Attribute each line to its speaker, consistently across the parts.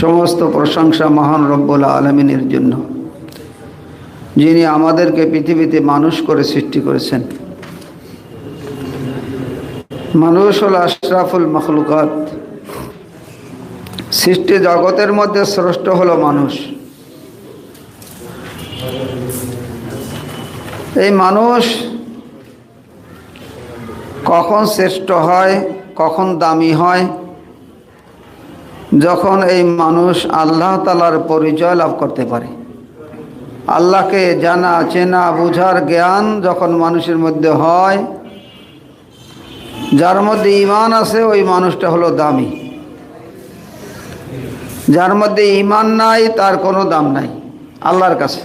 Speaker 1: সমস্ত প্রশংসা মহান রব্বুল আলমিনের জন্য, যিনি আমাদেরকে পৃথিবীতে মানুষ করে সৃষ্টি করেছেন। মানুষ হল আশরাফুল মখলুকাত, সৃষ্টি জগতের মধ্যে শ্রেষ্ঠ হলো মানুষ। এই মানুষ কখন শ্রেষ্ঠ হয়, কখন দামি হয় যখন এই মানুষ আল্লাহ তালার পরিচয় লাভ করতে পারে। আল্লাহকে জানা, চেনা, বোঝার জ্ঞান যখন মানুষের মধ্যে হয়, যার মধ্যে ইমান আছে ওই মানুষটা হলো দামি। যার মধ্যে ইমান নাই তার কোনো দাম নাই, আল্লাহর কাছে।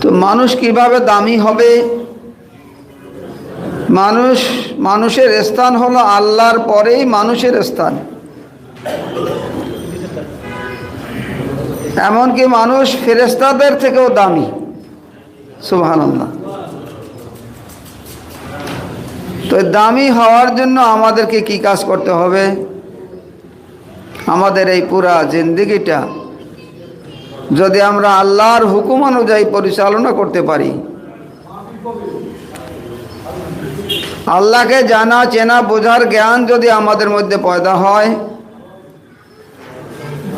Speaker 1: তো মানুষ কীভাবে দামি হবে? মানুষ, মানুষের স্থান হলো আল্লাহর পরেই মানুষের স্থান। এমনকি মানুষ ফেরেস্তাদের থেকেও দামি। সুহান আল্লাহ তো দামি হওয়ার জন্য আমাদেরকে কি কাজ করতে হবে? আমাদের এই পুরা জিন্দিগিটা যদি আমরা আল্লাহর হুকুম অনুযায়ী পরিচালনা করতে পারি আল্লাহকে জানা, চেনা, বোঝার জ্ঞান যদি আমাদের মধ্যে পয়দা হয়,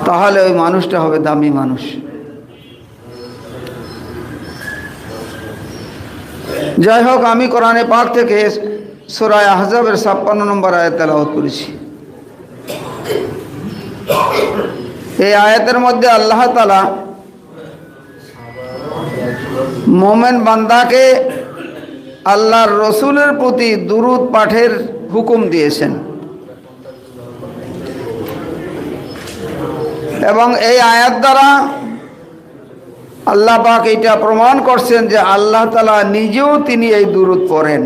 Speaker 1: তাহলে ওই মানুষটা হবে দামি মানুষ। যাই হোক, আমি কোরআনে পাক থেকে সুরায় আহজাবের ছাপ্পান্ন নম্বর আয়াত তেলাওয়াত করেছি। এই আয়াতের মধ্যে আল্লাহ তালা মোমেন বান্দাকে আল্লাহর রসুলের প্রতি দুরুদ পাঠের হুকুম দিয়েছেন। এবং এই আয়াত দ্বারা আল্লাহ পাক এটা প্রমাণ করছেন যে আল্লাহ তালা নিজেও তিনি এই দুরুদ পড়েন।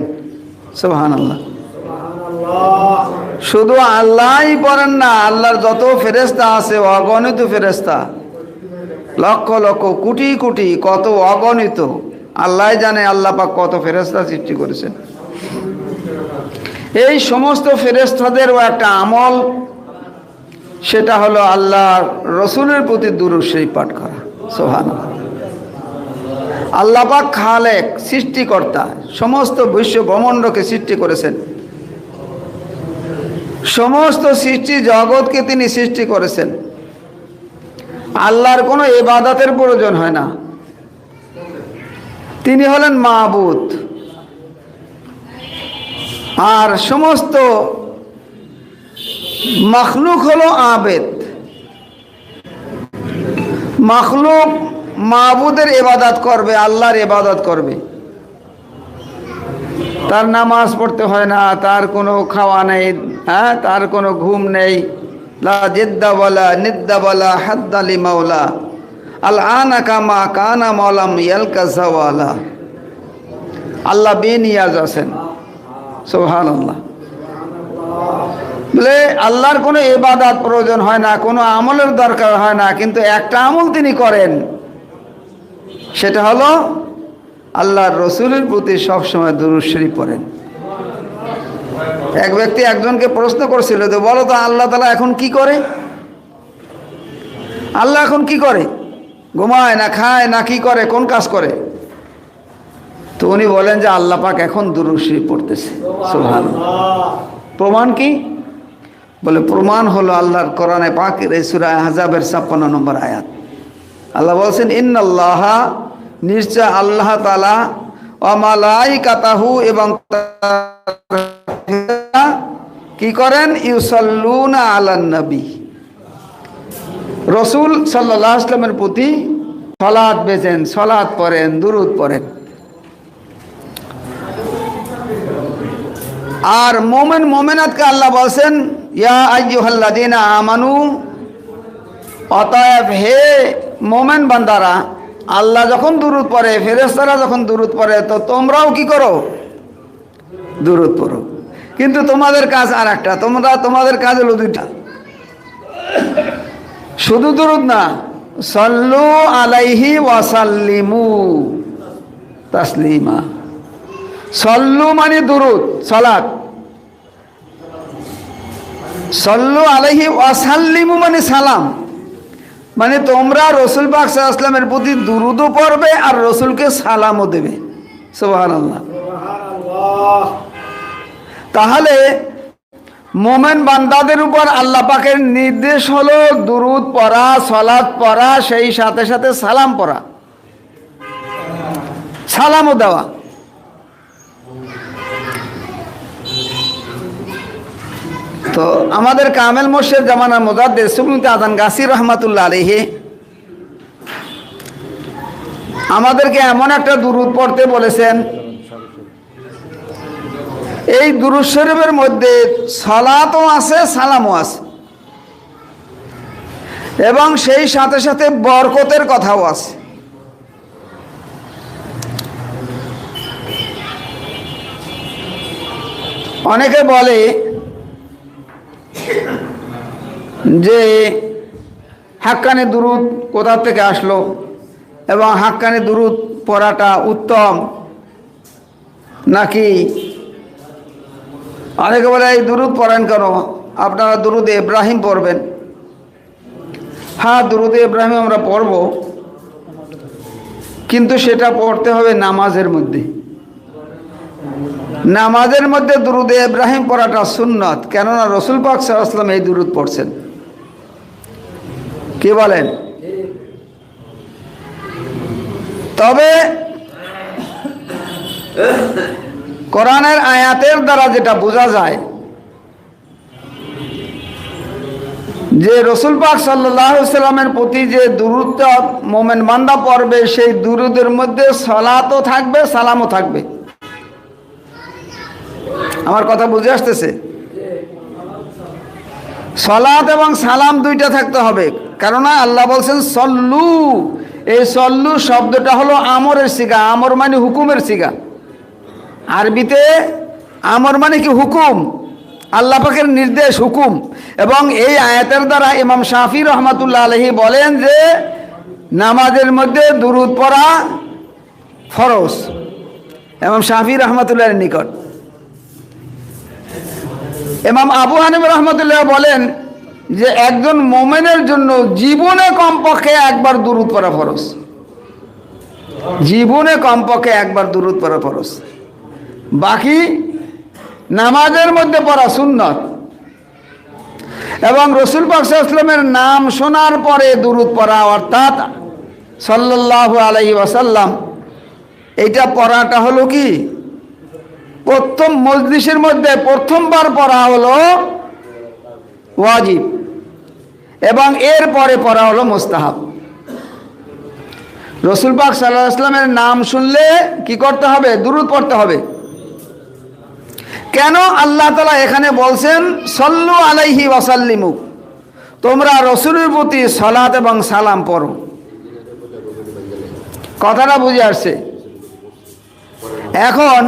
Speaker 1: সোহান আল্লাহ শুধু আল্লাহই পড়েন না, আল্লাহর যত ফেরেস্তা আছে, অগণিত ফেরেস্তা লক্ষ লক্ষ, কোটি কোটি, কত অগণিত আল্লাহ জানে আল্লাহ পাক কত ফেরেস্তা সৃষ্টি করেছেন। এই সমস্ত ফেরেস্তাদেরও একটা আমল, সেটা হলো আল্লাহ রসুলের প্রতি দুরুশ্বরী পাঠ করা। সোহান আল্লাহ পাক খালেক, সৃষ্টিকর্তা, সমস্ত বিশ্ব ব্রহ্মাণ্ডকে সৃষ্টি করেছেন। সমস্ত সৃষ্টি জগৎকে তিনি সৃষ্টি করেছেন। আল্লাহর কোনো এবাদাতের প্রয়োজন হয় না। তিনি হলেন মাহবুদ আর সমস্ত মখলুক হলো আবেদ। মখলুক মাহবুদের এবাদাত করবে, আল্লাহর এবাদত করবে। তার নামাজ পড়তে হয় না, তার কোনো খাওয়া নেই হ্যাঁ তার কোনো ঘুম নেই। লা জিদ্দা বলা নিদ্দা বলা হাদ্দালি মাওলা। কামা আল্লাহ বেনিয়াজ আছেন। সোহান আল্লাহ বলে আল্লাহর কোনো এবাদাত প্রয়োজন হয় না, কোনো আমলের দরকার হয় না, কিন্তু একটা আমল তিনি করেন। সেটা হলো আল্লাহর রসুলের প্রতি সবসময় দুরুশ্বরী পড়েন। এক ব্যক্তি একজনকে প্রশ্ন করছিল যে বলো তো আল্লাহ তালা এখন কি করে? আল্লাহ এখন কি করে? ঘুমায় না খায় না কি করে, কোন কাজ করে? তো উনি বলেন যে আল্লাহ পাক এখন দুরুশ্বরী পড়তেছে সুহান প্রমাণ কি? বলে, প্রমাণ হলো আল্লাহর কোরআনে পাকের এই সুরায় হাজাবের ছাপ্পান্ন নম্বর আয়াত। আল্লাহ বলছেন, ইন্নাল্লাহ, নিশ্চয় আল্লাহ তালা অমালাই কাতাহু এবং কি করেন? ইউসল্লুনা নবী। রসুল সাল্লাহ আসলামের প্রতি সলাদ বেচেন সলাদ পড়েন, দুরুদ পড়েন। আর মোমেন মোমেনাতকে আল্লাহ বলছেন, ইয়া আইয়ুহাল্লাদিনা আমানু, অতএব হে মোমেন বান্দারা, আল্লাহ যখন দূরত পড়ে ফেরেস্তারা যখন দূরত পড়ে, তো তোমরাও কি করো? দূরত পড়ো। কিন্তু তোমাদের কাজ আর একটা তোমরা তোমাদের কাজ হলো দুইটা। শুধু দূরত না সল্লু আলাইহি ওয়াসাল্লিমু তাসলিমা। সল্লু মানে দুরুদ সলাৎ সল্লু আলহি ওয়াসাল্লিমু মানে সালাম। মানে তোমরা রসুল পাক আসলামের প্রতি দুরুদও পড়বে আর রসুলকে সালামও দেবে। সোহান আল্লাহ তাহলে মোমেন বান্দাদের উপর আল্লাহ পাকের নির্দেশ হলো দুরুদ পড়া সলাদ পড়া, সেই সাথে সাথে সালাম পড়া। সালামও দেওয়া। তো আমাদের কামেল মোর্শেদ জামানা মোজাদ্দের সুবনুতে আদান গাসির রহমাতুল্লাহ আলহি আমাদেরকে এমন একটা দুরুদ পড়তে বলেছেন এই দুরুদ শরীফের মধ্যে সালাতও আছে, সালামও আছে। এবং সেই সাথে সাথে বরকতের কথাও আছে। অনেকে বলে যে, হাক্কানে দুরুদ কোথা থেকে আসলো? এবং হাক্কানে দুরুদ পড়াটা উত্তম নাকি অনেকে বলে, এই দুরুদ পড়েন কেন? আপনারা দুরুদে ইব্রাহিম পড়বেন। হ্যাঁ দুরুদে ইব্রাহিম আমরা পড়ব, কিন্তু সেটা পড়তে হবে নামাজের মধ্যে। নামাজের মধ্যে দুরুদে ইব্রাহিম পড়াটা সুন্নত, কেননা রসুল পাক সাল্লাম এই দুরুদ পড়ছেন। কি বলেন? তবে কোরআনের আয়াতের দ্বারা যেটা বোঝা যায়, যে রসুল পাক সাল্লামের প্রতি যে দুরুদটা মোমেন বান্দা পড়বে, সেই দুরুদের মধ্যে সলাতও থাকবে, সালামও থাকবে। আমার কথা বুঝে আসতেছে? সলাত এবং সালাম দুইটা থাকতে হবে। কেননা আল্লাহ বলছেন, সল্লু। এই সল্লু শব্দটা হলো আমরের সিগা, আমর মানে হুকুমের সিগা। আরবিতে আমর মানে কি হুকুম? আল্লাহ পাকের নির্দেশ, হুকুম। এবং এই আয়াতের দ্বারা ইমাম শাফি রহমাতুল্লাহ আলহি বলেন যে, নামাজের মধ্যে দুরুদ পড়া ফরজ। এবং শাফি রহমতুল্লাহের নিকট। এমাম আবু হানিম রহমতুল্লাহ বলেন যে, একজন মোমেনের জন্য জীবনে কমপক্ষে একবার দুরুদ পড়া ফরজ। জীবনে কমপক্ষে একবার দুরুদ পড়া ফরজ। বাকি নামাজের মধ্যে পড়া সুন্নত। এবং রসুল পাকসাল্লামের নাম শোনার পরে দুরুদ পড়া, অর্থাৎ সাল্লাহ আলাই ওয়াসাল্লাম, এইটা পড়াটা হলো কি? প্রথম মজলিসের মধ্যে প্রথমবার পড়া হলো ওয়াজিব, এবং এর পরে পড়া হলো মোস্তাহাব। রসুল পাক সাল্লাহ আসলামের নাম শুনলে কি করতে হবে? দুরুদ পড়তে হবে। কেন আল্লাহ তালা এখানে বলছেন, সল্লু আলাইহি ওয়াসাল্লিমু তোমরা রসুলের প্রতি সলাত এবং সালাম পড়ো। কথাটা বুঝে আসছে। এখন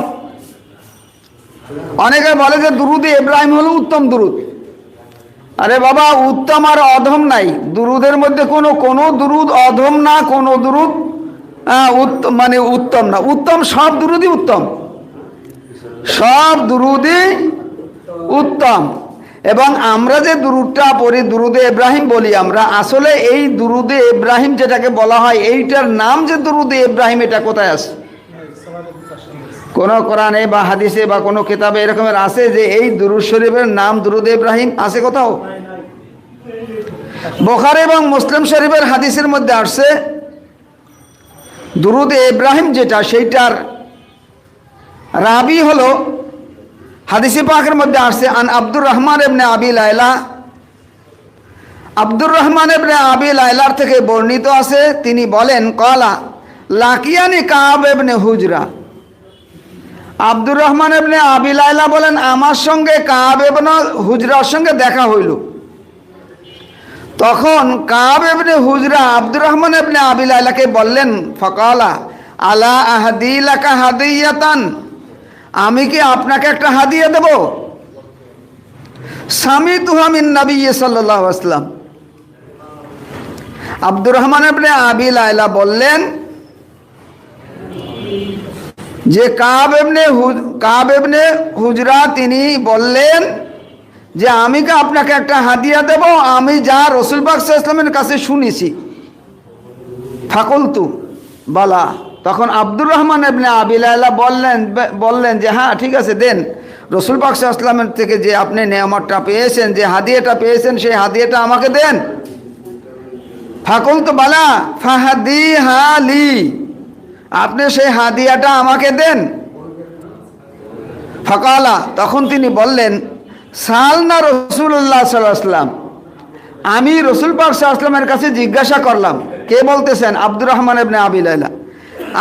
Speaker 1: অনেকে বলে যে দুরুদে ইব্রাহিম হলো উত্তম দুরুদ। আরে বাবা, উত্তম আর অধম নাই। দুরুদের মধ্যে কোনো কোনো দুরুদ অধম না, কোনো দুরুদ মানে উত্তম না। উত্তম সব দুরুদই উত্তম। সব দুরুদই উত্তম। এবং আমরা যে দুরুদটা পড়ি, দুরুদে ইব্রাহিম বলি আমরা, আসলে এই দুরুদে ইব্রাহিম যেটাকে বলা হয়, এইটার নাম যে দুরুদে ইব্রাহিম, এটা কোথায় আছে? কোন কোরআনে বা হাদিসে বা কোনো কিতাবে এরকমের আছে যে এই দুরুদ শরীফের নাম দুরুদ ইব্রাহিম আছে কোথাও? বোখার এবং মুসলিম শরীফের হাদিসের মধ্যে আসছে, দুরুদ ইব্রাহিম যেটা, সেইটার রাবি হলো হাদিসি পাকের মধ্যে আসছে, আন আব্দুর রহমান এবনে আবি লাইলা আব্দুর রহমান এবনে আবি লাইলার থেকে বর্ণিত আছে, তিনি বলেন, কলা লাকিয়ানি কাব এবনে হুজরা। আব্দুর রহমান এবনে আবি লাইলা বলেন, আমার সঙ্গে কাব এবনে হুজরার সঙ্গে দেখা হইল। তখন কাব এবনে হুজরা আব্দুর রহমান এবনে আবি লাইলাকে বললেন, ফকালা আলা আহাদিলাকা হাদিয়াতান। আমি কি আপনাকে একটা হাদিয়া দেব? স্বামী তুহামিন নবী সাল্লাহ আসলাম আব্দুর রহমান আপনি আবি লাইলা বললেন, যে কাব এমনে কাব এমনে হুজরা তিনি বললেন যে, আমি কি আপনাকে একটা হাদিয়া দেব? আমি যা রসুল পাক ইসলামের কাছে শুনেছি। ফাকুলতু, বালা। তখন আব্দুর রহমান এবনে আবিলাইলা বললেন বললেন যে হ্যাঁ ঠিক আছে, দেন। রসুল পাক ইসলামের থেকে যে আপনি নেয়ামতটা পেয়েছেন, যে হাদিয়াটা পেয়েছেন, সেই হাদিয়াটা আমাকে দেন। ফাকুল তো বালা ফাহাদি হালি আপনি সেই হাদিয়াটা আমাকে দেন। ফকালা, তখন তিনি বললেন সাল না রসুল্লাহ সাল্লাম আমি রসুল পাক সাল্লামের কাছে জিজ্ঞাসা করলাম। কে বলতেছেন? আব্দুর রহমান এবনে আবিলাইলা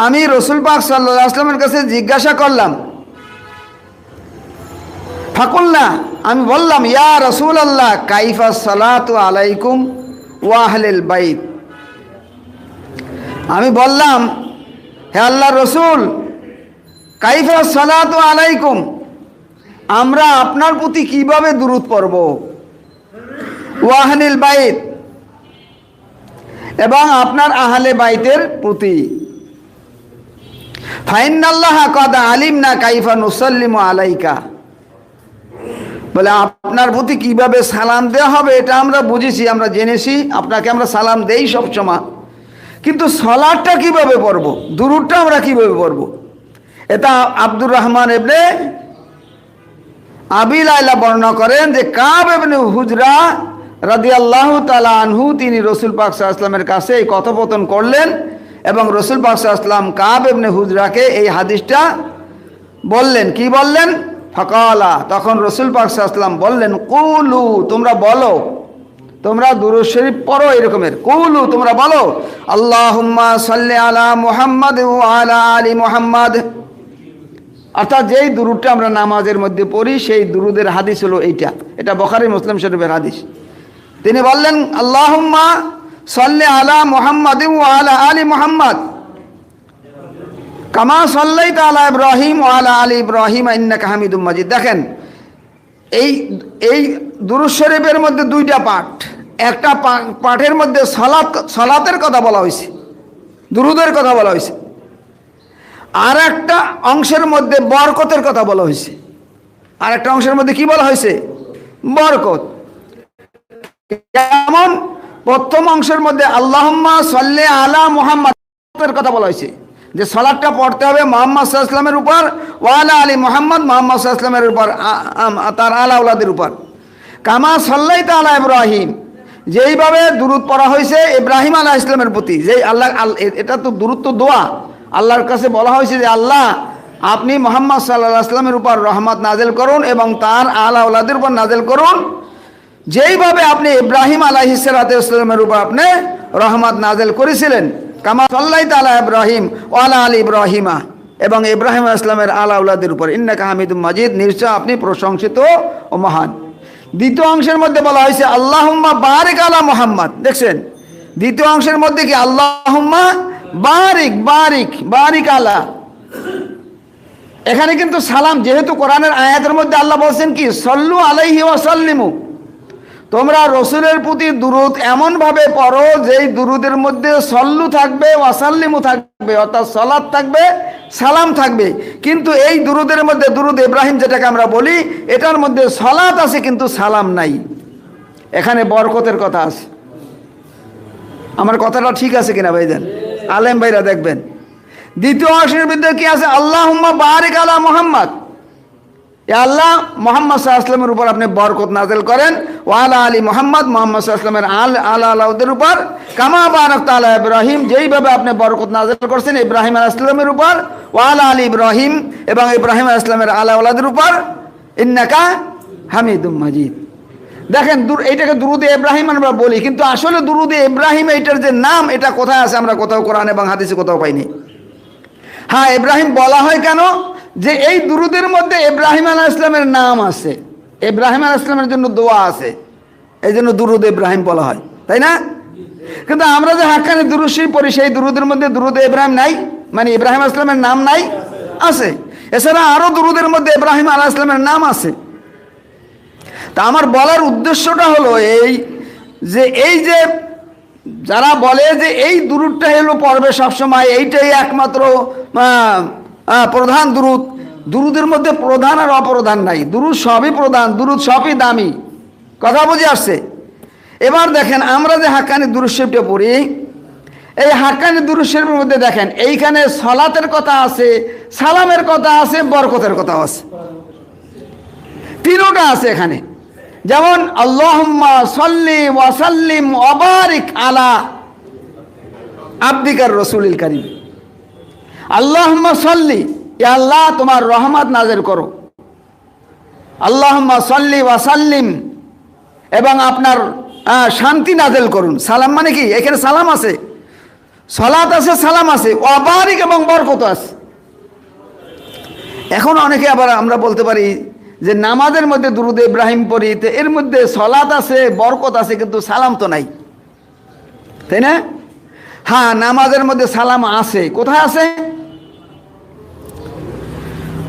Speaker 1: আমি রসুল পাক সাল্লাহ আসলামের কাছে জিজ্ঞাসা করলাম ফাকুল্লা আমি বললাম, ইয়া রসুল আল্লাহ কাইফা সালাত আলাইকুম ওয়াহলিল বাইত। আমি বললাম, হে আল্লাহ রসুল, কাইফা সালাত আলাইকুম, আমরা আপনার প্রতি কীভাবে দূরত পড়ব? ওয়াহানিল বাইত এবং আপনার আহলে বাইতের প্রতি। আলিম না কাইফা আলাইকা। বলে, আপনার প্রতি কীভাবে সালাম দেওয়া হবে, এটা আমরা বুঝেছি, আমরা জেনেছি, আপনাকে আমরা সালাম দেই সবসময়। কিন্তু সলাদটা কীভাবে পড়ব? দুরুদটা আমরা কীভাবে পড়ব? এটা আব্দুর রহমান এবনে আবিল আইলা বর্ণনা করেন যে, কাব এবনে হুজরা রাদি আল্লাহ তালা আনহু, তিনি রসুল পাক ইসলামের কাছে এই কথোপকথন করলেন। এবং রসুল পাক ইসলাম কাব এবনে হুজরাকে এই হাদিসটা বললেন। কি বললেন? ফকালা। তখন রসুল পাক ইসলাম বললেন, কুলু, তোমরা বলো। তোমরা দুরুদ শরীফ পড়ো এরকমের। কুলু, তোমরা বলো, আল্লাহুম্মা সাল্লি আলা মুহাম্মদ ও আলা আলী মুহাম্মদ। অর্থাৎ যেই দুরুদটা আমরা নামাজের মধ্যে পড়ি, সেই দুরুদের হাদিস হলো এইটা। এটা বখারি মুসলিম শরীফের হাদিস। তিনি বললেন, আল্লাহুম্মা সাল্লি আলা মুহাম্মদ আলা আলী মুহাম্মদ। কামা সাল্লাই আলা ইব্রাহিম আলা আলী ইব্রাহিম, ইন্নাকা হামিদুম মাজিদ। দেখেন, এই এই দুরুদ শরীফের মধ্যে দুইটা পাঠ। একটা পাঠের মধ্যে সলাত, সলাতের কথা বলা হয়েছে দুরুদের কথা বলা হয়েছে আর একটা অংশের মধ্যে বরকতের কথা বলা হয়েছে আর একটা অংশের মধ্যে কি বলা হয়েছে বরকত। যেমন প্রথম অংশের মধ্যে আল্লাহম্মা সাল্লে আলা মুহাম্মাদের কথা বলা হয়েছে। যে সলাদটা পড়তে হবে মোহাম্মদ সাল্লামের উপর ওয়ালা আলী মোহাম্মদ মোহাম্মদ সাল্লামের উপর তার আলা উলাদের উপর। কামা সাল্লাই তালা ইব্রাহিম, যেইভাবে দূরত পড়া হয়েছে ইব্রাহিম আলাহ ইসলামের প্রতি, যেই আল্লাহ, আল- এটা তো দূরত্ব দোয়া। আল্লাহর কাছে বলা হয়েছে যে আল্লাহ, আপনি মোহাম্মদ সাল্লাহ আসলামের উপর রহমত নাজেল করুন এবং তার আলা উলাদের উপর নাজেল করুন। যেইভাবে আপনি ইব্রাহিম আলাহিসামের উপর আপনি রহমত নাজেল করেছিলেন, কামা সাল্লাই তালা ইব্রাহিম ওয়ালা আলী ইব্রাহিমা এবং ইব্রাহিম ইসলামের আলা উলাদের উপর। ইন্নাকা হামিদুম মাজিদ, নিশ্চয় আপনি প্রশংসিত ও মহান। দ্বিতীয় অংশের মধ্যে বলা হয়েছে, আল্লাহুম্মা বারিক আলা মোহাম্মদ। দেখছেন? দ্বিতীয় অংশের মধ্যে কি আল্লাহুম্মা বারিক বারিক বারিক আলা? এখানে কিন্তু সালাম, যেহেতু কোরআনের আয়াতের মধ্যে আল্লাহ বলছেন কি, সল্লু আলাইহি ওয়াসাল্লিমু তোমরা রসুলের প্রতি দুরুদ এমনভাবে পড়ো যেই দুরুদের মধ্যে সল্লু থাকবে, ওয়াসাল্লিমু থাকবে, অর্থাৎ সলাদ থাকবে, সালাম থাকবে। কিন্তু এই দুরুদের মধ্যে, দুরুদ ইব্রাহিম যেটাকে আমরা বলি, এটার মধ্যে সলাদ আছে কিন্তু সালাম নাই। এখানে বরকতের কথা আছে। আমার কথাটা ঠিক আছে কিনা ভাইজান? আলেম ভাইরা দেখবেন। দ্বিতীয় অংশের মধ্যে কি আছে? আল্লাহ বারিক আলা মোহাম্মদ। আল্লাহ মোহাম্মদ সাল্লামের উপর আপনি বরকত নাজেল করেন। ওয়ালা আলী মোহাম্মদ মোহাম্মদ সাল্লামের আল আলা আলাউদের উপর। কামা বারক তালা ইব্রাহিম, যেইভাবে আপনি বরকত নাজেল করছেন ইব্রাহিম আল ইসলামের উপর। ওয়ালা আলী ইব্রাহিম এবং ইব্রাহিম আল ইসলামের আলা আলাদের উপর। ইন্নাকা হামিদুম মাজিদ। দেখেন এইটাকে দুরুদে ইব্রাহিম আমরা বলি, কিন্তু আসলে দুরুদে ইব্রাহিম এইটার যে নাম, এটা কোথায় আছে আমরা কোথাও কোরআন এবং হাদিসে কোথাও পাইনি। হ্যাঁ ইব্রাহিম বলা হয় কেন? যে এই দুরুদের মধ্যে ইব্রাহিম আলাহ ইসলামের নাম আছে। ইব্রাহিম আলাহ ইসলামের জন্য দোয়া আছে। এই জন্য দুরুদ ইব্রাহিম বলা হয়। তাই না? কিন্তু আমরা যে হাক্কানি দুরুশি পড়ি, সেই দুরুদের মধ্যে দুরুদ ইব্রাহিম নাই মানে ইব্রাহিম আসলামের নাম নাই, আছে। এছাড়া আরও দুরুদের মধ্যে ইব্রাহিম আলাহ ইসলামের নাম আছে। তা আমার বলার উদ্দেশ্যটা হলো এই যে এই যে যারা বলে যে এই দুরুদটা এলো পর্বে সবসময়, এইটাই একমাত্র প্রধান দুরুদ। দুরুদের মধ্যে প্রধান আর অপ্রধান নাই। দুরুদ সবই প্রধান, দুরুদ সবই দামি। কথা বুঝে আসছে? এবার দেখেন, আমরা যে হাক্কানি দুরুশেপটা পড়ি, এই হাক্কানি দুরুশেপের মধ্যে দেখেন, এইখানে সলাতের কথা আছে, সালামের কথা আছে, বরকতের কথা আছে। তিনোটা আছে এখানে। যেমন, আল্লাহুম্মা সাল্লি ওয়াসাল্লিম অবারিক আলা আব্দিকার রসুলিল কারিম। আল্লাহুম্মা সাল্লি আল্লাহ তোমার রহমত নাজের করো। আল্লাহুম্মা সাল্লি ওয়াসাল্লিম এবং আপনার শান্তি নাজেল করুন। সালাম মানে কি? এখানে সালাম আছে। সলাত আছে, সালাম আছে। অবারিক এবং বরকত আছে। এখন অনেকে আবার আমরা বলতে পারি যে নামাজের মধ্যে দুরুদ ইব্রাহিম পড়ি, তো এর মধ্যে সলাত আছে, বরকত আছে, কিন্তু সালাম তো নাই। তাই না? হ্যাঁ নামাজের মধ্যে সালাম আছে। কোথায় আছে?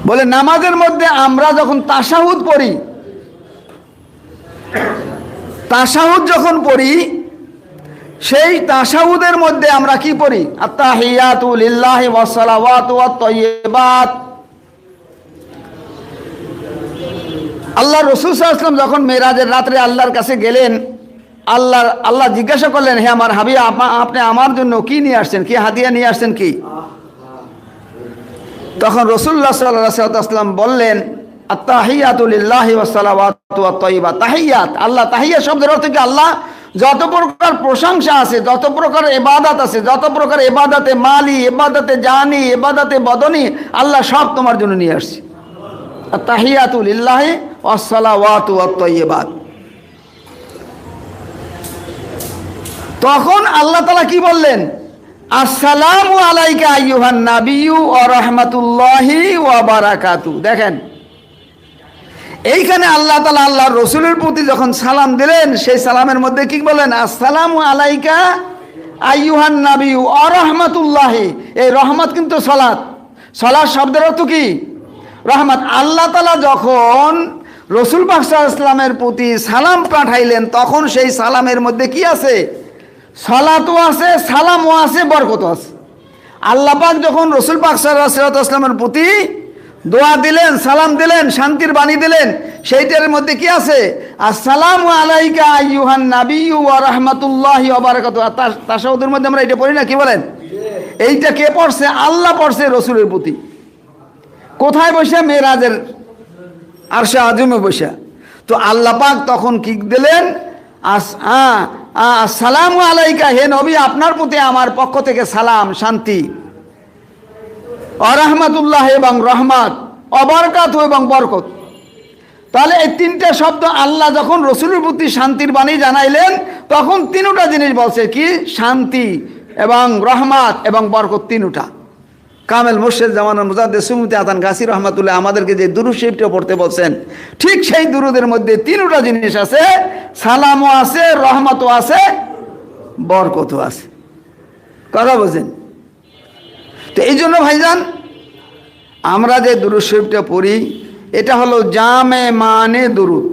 Speaker 1: বলে, নামাজের মধ্যে আমরা যখন তাসাহুদ পড়ি তাসাহুদ যখন পড়ি, সেই তাসাহুদের মধ্যে আমরা কি পড়ি? আত্তাহিয়াতুল লিল্লাহি ওয়াস সালাওয়াতু ওয়াত আল্লাহ রসুল সাল্লাম যখন মেরাজের রাত্রে আল্লাহর কাছে গেলেন আল্লাহ আল্লাহ জিজ্ঞাসা করলেন, হে আমার হাবি আপা- আপনি আমার জন্য কি নিয়ে আসছেন? কি হাদিয়া নিয়ে আসছেন কি? তখন রসুল্লাহ সাল্লাম বললেন তাহিয়াত, আল্লাহ তাহিয়া শব্দের অর্থ কি? আল্লাহ যত প্রকার প্রশংসা আছে, যত প্রকার এবাদাত আছে, যত প্রকার এবাদাতে মালি এবাদাতে জানি এবাদাতে বদনি, আল্লাহ সব তোমার জন্য নিয়ে আসছে। তাহিয়াতুল ইল্লাহি ওয়াসসালাওয়াতু ওয়াত-তাইয়্যিবাত তখন আল্লাহ তাআলা কি বললেন? আসসালামু আলাইকা আইয়ুহান নাবিয়্যু ওয়া রাহমাতুল্লাহি ওয়া বারাকাতু। দেখেন, এইখানে আল্লাহ তাআলা আল্লাহর রসুলের প্রতি যখন সালাম দিলেন, সেই সালামের মধ্যে কি বলেন? আসসালামু আলাইকা আইয়ুহান নাবিয়্যু ওয়া রাহমাতুল্লাহি। এই রহমত কিন্তু সলাত। সলাত শব্দের অর্থ কি? রহমত। আল্লাহ তালা যখন রসুল বাক্সা ইসলামের প্রতি সালাম পাঠাইলেন, তখন সেই সালামের মধ্যে কি আছে? সলাতও আছে, সালামও আছে বরকত আছে। আল্লাহ পাক যখন রসুল পাক সাল্লাহ ইসলামের প্রতি দোয়া দিলেন, সালাম দিলেন, শান্তির বাণী দিলেন, সেইটার মধ্যে কি আছে? আসসালামু আলাইকা নাবিয়্যু ওয়া রাহমাতুল্লাহি তার তাসাউদের মধ্যে আমরা এটা পড়ি না, কি বলেন? এইটা কে পড়ছে? আল্লাহ পড়ছে রসুলের প্রতি। কোথায় বসে? মেয়েরাজের আরশা আজমে বসে। তো আল্লাহ পাক তখন কি দিলেন? আস সালাম আলাইকা, হে নবী, আপনার প্রতি আমার পক্ষ থেকে সালাম, শান্তি। অরহমতুল্লাহ এবং রহমাত, অবরকাত এবং বরকত। তাহলে এই তিনটে শব্দ আল্লাহ যখন রসুলের প্রতি শান্তির বাণী জানাইলেন, তখন তিনটা জিনিস বলছে, কি? শান্তি এবং রহমাত এবং বরকত তিনটা। কামেল মুর্শেদ জামানুর মুজাদ্দে সুমতি আতান গাসির রহমাতুল্লাহ আমাদেরকে যে দুরুদ শরীফটা পড়তে বলছেন, ঠিক সেই দুরুদের মধ্যে তিনটা জিনিস আছে, সালামও আছে, রহমতও আছে, বরকতও আছে। কথা বলছেন? তো এই জন্য ভাইজান, আমরা যে দুরুদ শরীফটা পড়ি, এটা হলো জামে মানে দুরুদ।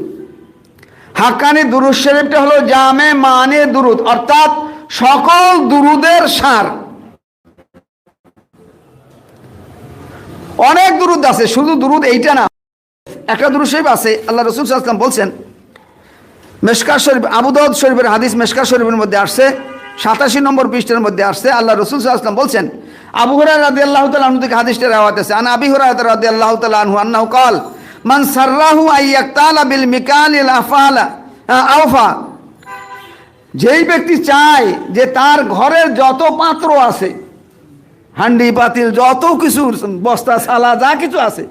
Speaker 1: হাক্কানি দুরুদ শরীফটা হলো জামে মানে দুরুদ, অর্থাৎ সকল দুরুদের সার। অনেক দুরুদ আছে, শুধু দুরুদ এইটা না। একটা দুরুদ শরীফ আছে, আল্লাহ রসুল সাল্লাম বলছেন মেশকার শরীফ আবুদাউদ শরীফের হাদিস মেশকার শরীফের মধ্যে আসছে, সাতাশি নম্বর পৃষ্ঠের মধ্যে আসছে, আল্লাহ রসুল সাল্লাম বলছেন, আবু হুরায় রাদি আল্লাহ তালু থেকে হাদিসটা রেওয়াত আছে আন আবি হুরায় রাদি আল্লাহ তালু আন্নাহু কল, মান সাররাহু আইয়াক্তালা বিল মিকালিল আফালা আওফা। যেই ব্যক্তি চায় যে তার ঘরের যত পাত্র আছে হান্ডি পাতিল যত কিছু বস্তা, সালা, যা কিছু আছে।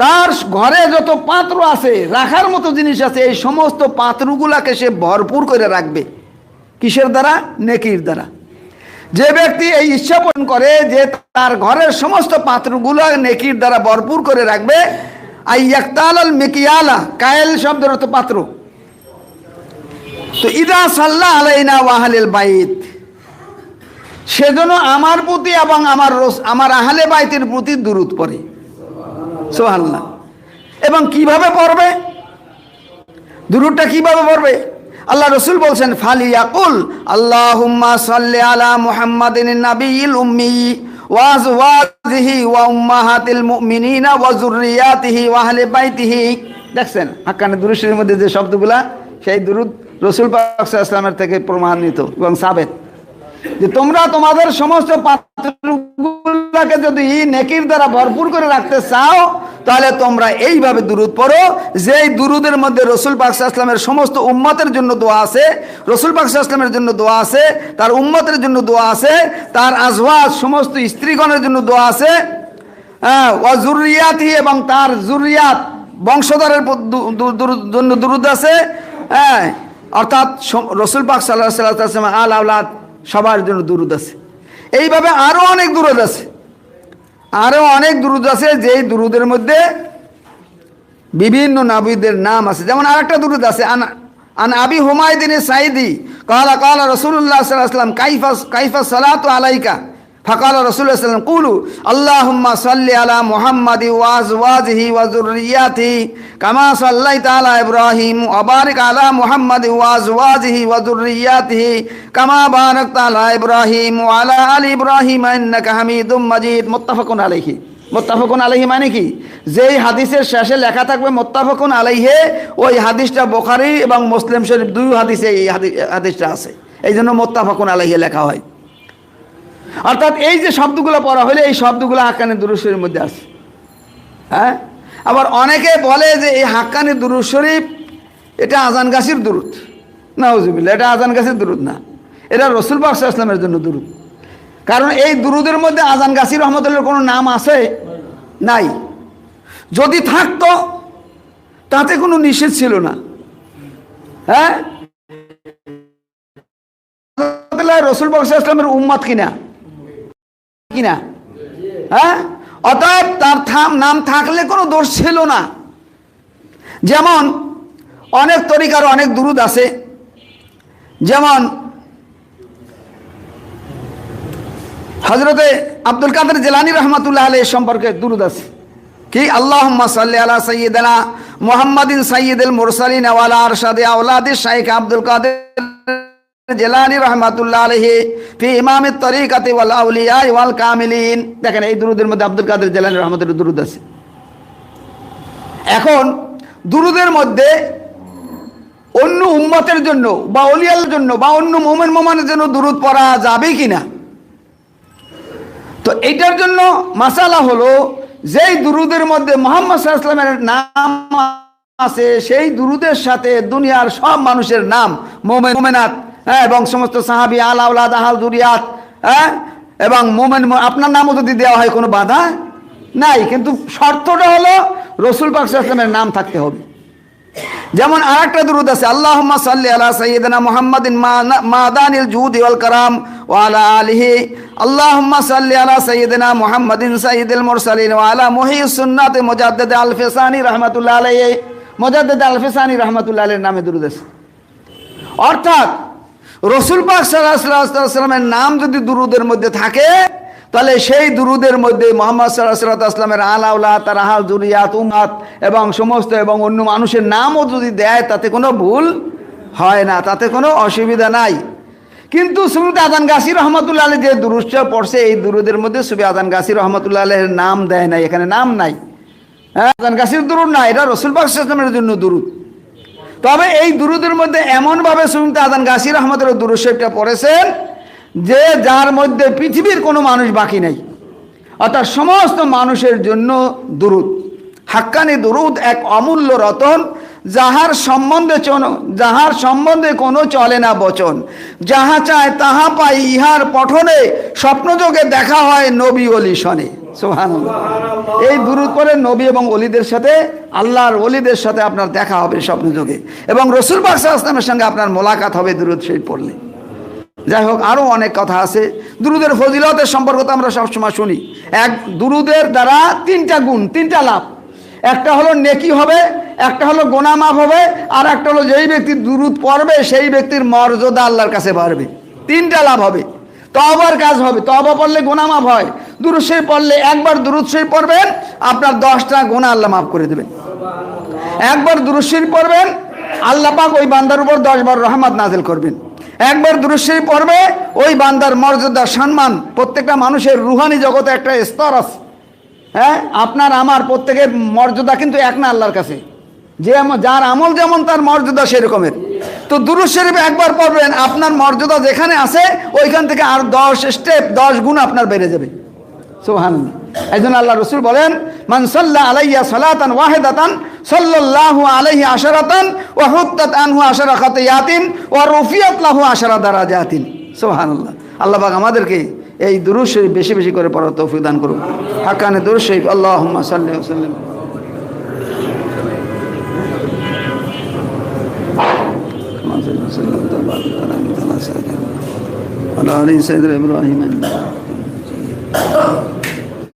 Speaker 1: তার ঘরে যত পাত্র আছে, রাখার মতো জিনিস আছে, এই সমস্ত পাত্রগুলাকে সে ভরপুর করে রাখবে। কিসের দ্বারা? নেকির দ্বারা। যে ব্যক্তি এই ইচ্ছা পূরণ করে যে তার ঘরের সমস্ত পাত্রগুলো নেকির দ্বারা ভরপুর করে রাখবে আইয়াক্তাল মেকিয়ালা, কায়েল শব্দের পাত্র। তো ইদা সাল্লাহ আলাইনা ওয়াহালিল বাইত। সেজন্য আমার প্রতি এবং আমার আমার আহলে বাইতের প্রতি দূরত পড়ে। সোহাল্লাহ এবং কীভাবে পড়বে? দুরুদটা কীভাবে পড়বে? আল্লাহ রসুল বলছেন, ফালিয়াকুল আল্লাহুম্মা সাল্লি আলা মুহাম্মাদিন নাবিয়িল উম্মি ওয়াজওয়াজিহি ওয়া উম্মাহাতিল মুমিনিনা ওয়া যুররিয়াতিহি ওয়া আহলি বাইতিহি। দেখছেন, হাক্কানি দুরুশের মধ্যে যে শব্দগুলা, সেই দুরুদ রসুল পাক সাল্লাল্লাহু আলাইহি থেকে প্রমাণিত এবং সাবেত। যে তোমরা তোমাদের সমস্ত পাত্রগুলোকে যদি নেকির দ্বারা ভরপুর করে রাখতে চাও, তাহলে তোমরা এইভাবে দুরুদ পড়ো। যেই দুরুদের মধ্যে রসুল পাকসামের সমস্ত উম্মতের জন্য দোয়া আছে, রসুল পাকসামের জন্য দোয়া আছে, তার উম্মতের জন্য দোয়া আছে, তার আজওয়াজ সমস্ত স্ত্রীগণের জন্য দোয়া আছে হ্যাঁ জুরিয়াতি এবং তার জুরিয়াত বংশধরের জন্য দুরুদ আছে হ্যাঁ অর্থাৎ রসুল পাক সাল্লাহ সাল্লাম আল আউলাদ সবার জন্য দুরুদ আছে। এইভাবে আরও অনেক দুরুদ আছে। আরও অনেক দুরুদ আছে যেই দুরুদের মধ্যে বিভিন্ন নাবিদের নাম আছে। যেমন আরেকটা দুরুদ আছে, আনা, আন আবি হুমায়দিনে সাইদি কালা কালা রসুল্লাহ সাল্লাহ আসলাম কাইফা কাইফা সালাত আলাইকা। ফকাল রসুল সাল্লাম কুলু আল্লাহুম্মা সাল্লি আলা মুহাম্মাদি ওয়াজ ওয়াজহি ওয়া যুররিয়াতি কামা সাল্লাইতা আলা ইব্রাহিম ওয়া আলা মুহাম্মাদি ওয়াজ ওয়াজহি ওয়া যুররিয়াতিহি কামা বারাকতা আলা ইব্রাহিম আলা আলি ইব্রাহিম ইন্নাকা হামিদুম মাজিদ মুত্তাফাকুন আলাইহি মোত্তাফকুন আলহি মানে কি? যেই হাদিসের শেষে লেখা থাকবে মোত্তাফকুন আলাইহে, ওই হাদিসটা বোখারি এবং মুসলিম শরীফ দুই হাদিসে এই হাদিসটা আছে। এই জন্য মোত্তাফকুন আলাইহে লেখা হয়। অর্থাৎ এই যে শব্দগুলো পড়া হলে এই শব্দগুলো হাক্কানি দুরুদ শরীফের মধ্যে আছে। হ্যাঁ? আবার অনেকে বলে যে এই হাক্কানি দুরুদ শরীফ এটা আজান গাছির দুরুদ। না হুজুবিল্লা এটা আজান গাছির দুরুদ না। এটা রসুল পাক ইসলামের জন্য দুরুদ। কারণ এই দুরুদের মধ্যে আজান গাছির রহমতুল্লাহ কোনো নাম আছে? নাই। যদি থাকতো, তাতে কোনো নিষেধ ছিল না। হ্যাঁ? রসুল পাক ইসলামের উম্মাদ কিনা? কিনা হ্যাঁ? অতএব তার নাম থাকলে কোনো দোষ ছিল না। যেমন অনেক তরিকার অনেক দুরুদ আছে। যেমন হজরতে আব্দুল কাদের জেলানি রহমতুল্লাহ আলহ সম্পর্কে দুরুদ আছে। কি? আল্লাহ সাল্লি আলা সৈয়দনা মোহাম্মদিন সৈয়দুল মুরসালিন ওয়ালা আরশাদে আওলাদি শাইখ আব্দুল কাদের জেলানি রহমাতুল্লাহ আলহি ফি ইমামের তরিকাতে ওয়াল কামিলিন। দেখেন, এই দুরুদের মধ্যে আব্দুল কাদের জেলানি রহমতুল্লাহ দুরুদ আছে। এখন দুরুদের মধ্যে অন্য উম্মতের জন্য বা অলিয়াল জন্য বা অন্য মোমেন মোমানের জন্য দুরুদ পড়া যাবে কিনা? তো এইটার জন্য মাসালা হলো, যেই দুরুদের মধ্যে মোহাম্মদ সাল্লামের নাম আছে, সেই দুরুদের সাথে দুনিয়ার সব মানুষের নাম মোমেন মোমেনাত হ্যাঁ এবং সমস্ত সাহাবি, আল আউলাদ আহাল দুরিয়াত হ্যাঁ এবং মোমেন আপনার নামও যদি দেওয়া হয় কোনো বাধা নাই, কিন্তু শর্তটা হলো রসুল পাক সাল্লামের নাম থাকতে হবে। যেমন আর একটা দুরুদ আছে আল্লাহ সাল্লি আলা মুহাম্মাদিন মাদানিল জুদি ওয়াল কারাম ওয়া আলা আলিহি। আল্লাহুম্মা সাল্লি আলা সৈয়দনা মুহাম্মাদিন সাইয়্যিদিল মুরসালিন ওয়া আলা মুহিয়িস সুন্নাত মুজাদ্দিদ আল ফিসানি রাহমাতুল্লাহ আলাইহি। মুজাদ্দিদ আল ফিসানি রাহমাতুল্লাহ আলাইহির নামে দুরুদ আছে। অর্থাৎ রসুল পাক সাল্লাহ সাল্লামের নাম যদি দুরুদের মধ্যে থাকে, তাহলে সেই দুরুদের মধ্যে মোহাম্মদ সাল্লাহ সাল্লাহ আসলামের আলাউলা তার আহাল জুরিয়াত উমাত এবং সমস্ত এবং অন্য মানুষের নামও যদি দেয়, তাতে কোনো ভুল হয় না, তাতে কোনো অসুবিধা নাই। কিন্তু সুবিদ আদান গাছি রহমতুল্লাহ আলী যে দুরুদটা পড়ছে, এই দুরুদের মধ্যে সুবি আদান গাছি রহমতুল্লাহ আলের নাম দেয় নাই, এখানে নাম নাই। হ্যাঁ আদান গাছির দুরুদ না, এটা রসুল পাক সাল্লামের জন্য দুরুদ। তবে এই দুরুদের মধ্যে এমনভাবে সুমিত আদান গাছির রহমতের দুরুদ শরীফটা পড়েছেন যে যার মধ্যে পৃথিবীর কোনো মানুষ বাকি নেই। অর্থাৎ সমস্ত মানুষের জন্য দুরুদ। হাক্কানি দুরুদ এক অমূল্য রতন, যাহার সম্বন্ধে যাহার সম্বন্ধে কোনো চলে না বচন। যাহা চায় তাহা পাই ইহার পঠনে, স্বপ্নযোগে দেখা হয় নবী অলি সুবহানাল্লাহ। এই দুরুদ করে নবী এবং অলিদের সাথে, আল্লাহর অলিদের সাথে আপনার দেখা হবে স্বপ্নযোগে এবং রসুল বাদশাহ আসলামের সঙ্গে আপনার মোলাকাত হবে দুরুদ শরীফ পড়লে। যাই হোক আরও অনেক কথা আছে। দুরুদের ফজিলতের সম্পর্ক তো আমরা সবসময় শুনি। এক, দুরুদের দ্বারা তিনটা গুণ, তিনটা লাভ। একটা হলো নেকি হবে, একটা হলো গোনা মাফ হবে, আর একটা হলো যেই ব্যক্তি দুরুদ পড়বে, সেই ব্যক্তির মর্যাদা আল্লাহর কাছে বাড়বে। তিনটা লাভ হবে। তবার কাজ হবে। তবা পড়লে গোনা মাফ হয়। দুরুদ শরীফ পড়লে একবার শরীফ পড়বেন, আপনার দশটা গোনা আল্লাহ মাফ করে দেবেন। একবার দুরুদ শরীফ পড়বেন, আল্লাহ পাক ওই বান্দার উপর দশ বার রহমত নাজিল করবেন। একবার দুরুদ শরীফ পড়বে, ওই বান্দার মর্যাদা, সম্মান প্রত্যেকটা মানুষের রুহানি জগতে একটা স্তর আছে। হ্যাঁ? আপনার, আমার প্রত্যেকের মর্যাদা কিন্তু এক না আল্লাহর কাছে। যে যার আমল যেমন, তার মর্যাদা সেরকমের। তো দুরুজ শরীফ একবার পড়বেন, আপনার মর্যাদা যেখানে আছে, ওইখান থেকে আর দশ স্টেপ দশ গুণ আপনার বেড়ে যাবে। সোহান আল্লাহ রসুল বলেন আলাইয়া ওয়াহেদাতান আশারাতান আনহু আশারা খাতিয়াতিন, ওয়া রুফিয়াত লাহু আশারা দারাজাতিন। সুবহানাল্লাহ। আল্লাহ পাক আমাদেরকে এই দুরূদ শরীফ বেশি বেশি করে পড়ার তৌফিক দান করুন। শরীফ, আল্লাহুম্মা সাল্লি ওয়া সাল্লিম। وعلى آل سيدنا إبراهيم